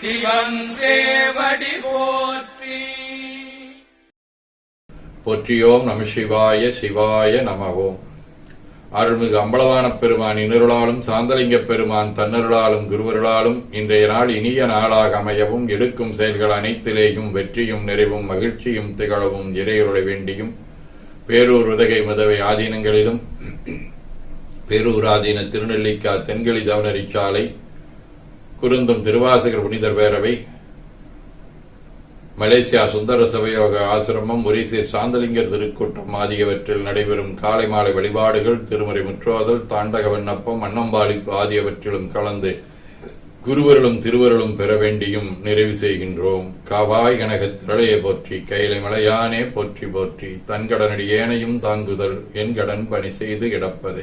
சிவன் போற்றி. போற்றியோம் நம சிவாய சிவாய நமவோம். அருள்மிகு அம்பலவான பெருமான் இன்னருளாலும் சாந்தலிங்க பெருமான் தன்னருளாலும் குருவருளாலும் இன்றைய நாள் இனிய நாளாக அமையவும் எடுக்கும் செயல்கள் அனைத்திலேயும் வெற்றியும் நிறைவும் மகிழ்ச்சியும் திகழவும் இறையுருளை வேண்டியும் பேரூர் உதகை முதவை ஆதீனங்களிலும் பேரூர் ஆதீன திருநெல்லிக்கா தென்களி தவணரிச்சாலை குருந்தம் திருவாசகர் புனிதர் பேரவை மலேசியா சுந்தர சபையோக ஆசிரமம் ஒரிசீர் சாந்தலிங்கர் திருக்கூட்டம் ஆகியவற்றில் நடைபெறும் காலை மாலை வழிபாடுகள் திருமறை முற்றோதல் தாண்டக விண்ணப்பம் அன்னம்பாளிப்பு ஆகியவற்றிலும் கலந்து குருவருளும் திருவருளும் பெற வேண்டியும் நிறைவு செய்கின்றோம். காவாய் கனக திரளையை போற்றி கைலை மலையானே போற்றி போற்றி தன்கடனடி ஏனையும் தாங்குதல் என் கடன் பணி செய்து கிடப்பது.